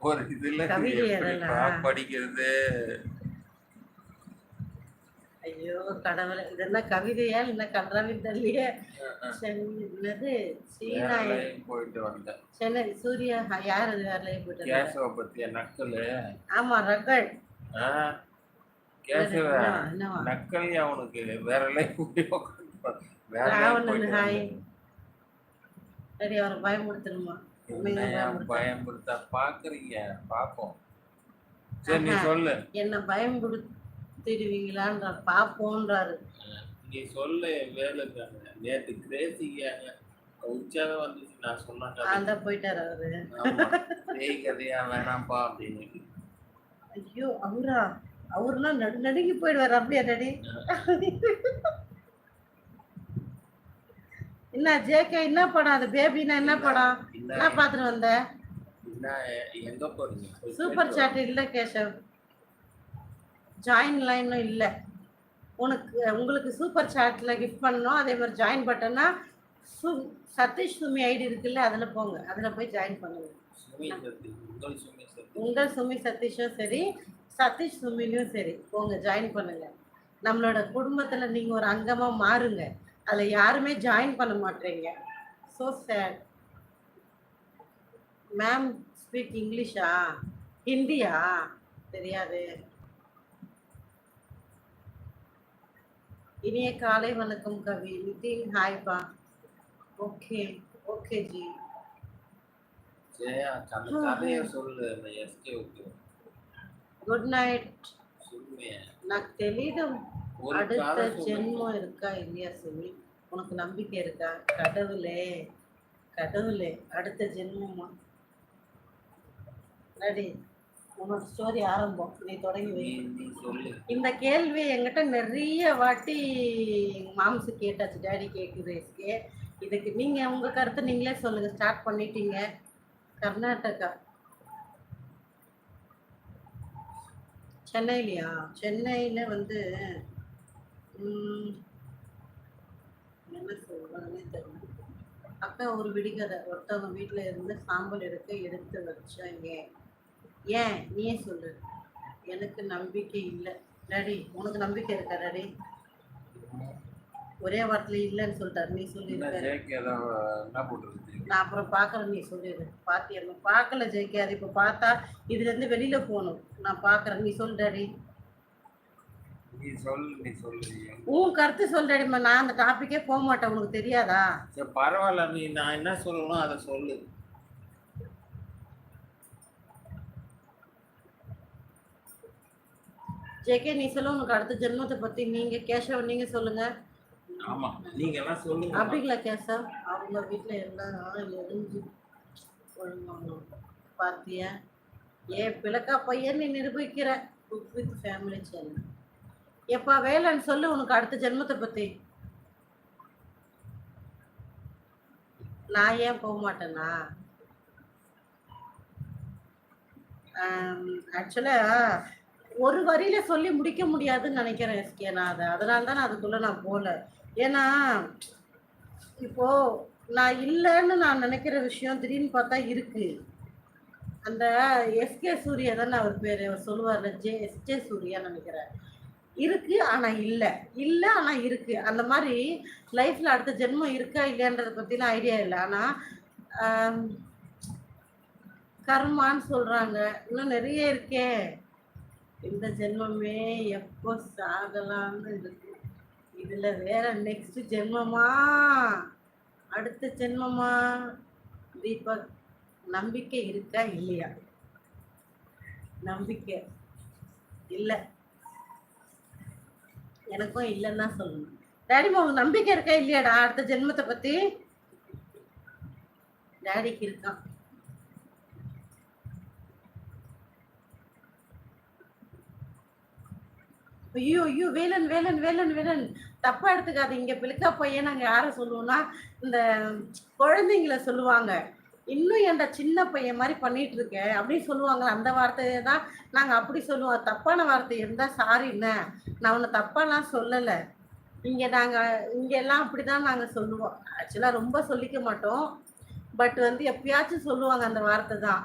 ஒரு இதுல. படிக்கிறது? ஐயோ கடவுளே இது என்ன கவிதையா இல்ல கன்றாவின் தள்ளியே என்னது? சீனா வேலையும் போயிட்டு வந்தேன். சென்னை சூர்யா யார் அது வேலையை போயிட்டு? கேசவ பத்திய நக்கலு? ஆமா ஆ? கேசவ நக்கல் அவனுக்கு வேற லைஃப் வேற line ராவணன் போயிட்டு ஹாய் வந்தேன். சரி அவரை பயமுடுத்தணுமா பயமுடுத்த பாக்குறீங்க பாப்போம். சரி நீ. சொல்லு. என்ன பயமுடுத்திடுவீங்களான்ற பாப்போன்றாரு. நீ சொல்லு வேலுக்காங்க நேத்து கிரேசிக்காங்க உற்சாகம் வந்துச்சு நான் சொன்னாங்க அந்த போயிட்டாரு அவரு. பேய் கதையா வேணாம்ப்பா அப்படின்னு. ஐயோ அவரா? அவருனா நடு நடுங்கி போயிடுவாரு. அப்படியா டாடி? என்ன ஜேகே என்ன படம்? அது பேபினா என்ன படம்? என்ன பாத்துட்டு வந்த? எங்க போறீங்க? சூப்பர் சாட் இல்ல கேஷவ் ஜாயின் லைனும் இல்ல. உனக்கு உங்களுக்கு சூப்பர் சாட்ல கிஃப்ட் பண்ணணும். அதே மாதிரி ஜாயின் பட்டனா சு சதீஷ் சுமி ஐடி இருக்குல்ல அதுல போங்க. அதுல போய் ஜாயின் பண்ணுங்க. உங்கள் சுமி சதீஷும் சரி சதீஷ் சுமிலையும் சரி. போங்க ஜாயின் பண்ணுங்க. நம்மளோட குடும்பத்தில் நீங்கள் ஒரு அங்கமாக மாறுங்க. அதுல யாருமே ஜாயின் பண்ண மாட்டேறீங்க. சோ சேட் மேம் ஸ்பீக் இங்கிலீஷா ஹிந்தியா? தெரியாது. இனிய காலை வணக்கம் கவி. Nitin ஹாய்பா okay okay. Ji good night நான் எனக்கு தெரியுது அடுத்த சொல்லு ஜென்மம் இருக்கா இல்லையா சுமி உனக்கு நம்பிக்கை இருக்கா? கடவுளே கடவுளே அடுத்த ஜென்மமா? ரெடி. உன்னோட ஸ்டோரி ஆரம்பம். நீ தொடங்கி வை. சொல்லு. இந்த கேள்வி என்கிட்ட நிறைய வாட்டி மாம்சு கேட்டாச்சு டேடி கேட்குது இதுக்கு நீங்க உங்க கருத்தை நீங்களே சொல்லுங்க. ஸ்டார்ட் பண்ணிட்டீங்க. கர்நாடகா. சென்னையிலையா? சென்னையில வந்து என்ன சொல்றதுன்னே தெரியல அக்கா ஒரு விடிகதை. ஒருத்தவங்க வீட்ல இருந்து சாம்பல் எடுக்க எடுத்து வச்சாங்க. ஏன்? நீயே சொல்லு. எனக்கு நம்பிக்கை இல்லை. டாடி உனக்கு நம்பிக்கை இருக்கா டாடி? ஒரே வார்த்தையில இல்லைன்னு சொல்லிட்டாரு. நீ சொல்லியிருக்க. நான் அப்புறம் பார்க்குறேன் நீ சொல்லிடு பாத்தியா? நான் பார்க்கல ஜெயிக்க அது இப்போ பார்த்தா இதுல இருந்து வெளியில போகணும். நான் பார்க்குறேன். நீ சொல் டாடி. நீ சொல்லு நீ சொல்லு உன் கருத்து சொல் டாடிம்மா நான் அந்த டாபிக்கே போக மாட்டேன் உனக்கு தெரியாதா? சரி பரவாயில்ல நீ நான் என்ன சொல்லணும் அதை சொல்லு. ஜேகே நீ சொல்ல உனக்கு அடுத்த ஜென்மத்தை பத்தி நீங்க கேஷவ் நீங்க சொல்லுங்க. ஆமா நீங்க எல்லாம் சொல்லுங்க. அப்படிங்களா கேசவ்? அவங்க வீட்ல எல்லாம் எரிஞ்சு பாத்தியா ஏன் பிளக்கா பையன் நீ நிரூபிக்கிற. குக் வித் ஃபேமிலி சேனல் எப்பா வேலைன்னு சொல்லு உனக்கு அடுத்த ஜென்மத்தை பத்தி. நான் ஏன் போக மாட்டேன்னா? ஆக்சுவலா ஒரு வரியில சொல்லி முடிக்க முடியாதுன்னு நினைக்கிறேன் எஸ்கே நான் அதை. அதனால தான் நான் அதுக்குள்ள நான் போகல. ஏன்னா இப்போ நான் இல்லைன்னு நான் நினைக்கிற விஷயம் திடீர்னு பார்த்தா இருக்கு. அந்த எஸ்கே சூர்யா தானே அவர் பேர் அவர் சொல்லுவார்ல ஜே எஸ்கே சூர்யா நினைக்கிறேன். இருக்கு ஆனா இல்லை. இல்லை ஆனா இருக்கு. அந்த மாதிரி லைஃப்ல அடுத்த ஜென்மம் இருக்கா இல்லையான்றத பத்திலாம் ஐடியா இல்லை. ஆனா கர்மான்னு சொல்றாங்க. இன்னும் நிறைய இருக்கே. இந்த ஜென்மமே எப்போ சாகலாம்னு இருக்கு. இதுல வேற நெக்ஸ்ட் ஜென்மமா? அடுத்த ஜென்மமா? தீபக் நம்பிக்கை இருக்கா இல்லையா? நம்பிக்கை. இல்லை. எனக்கும் இல்லைன்னு தான் சொல்லணும். டேடிமா உனக்கு நம்பிக்கை இருக்கா இல்லையாடா அடுத்த ஜென்மத்தை பத்தி? டேடிக்கு இருக்கான் ஐயோ ஐயோ வேலன் வேலன் வேலன் வேலன். தப்பா எடுத்துக்காதீங்க. பிள்ளைக்கா பையன் நாங்க யாரை சொல்லுவோம்னா இந்த குழந்தைங்கள சொல்லுவாங்க. இன்னும் என்ட சின்ன பையன் மாதிரி பண்ணிட்டு இருக்க அப்படின்னு சொல்லுவாங்களே அந்த வார்த்தையை தான் நாங்கள் அப்படி சொல்லுவோம். தப்பான வார்த்தை இருந்தால் சாரி என்ன? நான் உன்னை தப்பாலாம் சொல்லலை. இங்கே நாங்கள் இங்கே எல்லாம் அப்படிதான் நாங்கள் சொல்லுவோம். ஆக்சுவலாக ரொம்ப சொல்லிக்க மாட்டோம். பட் வந்து எப்பயாச்சும் சொல்லுவாங்க அந்த வார்த்தை தான்.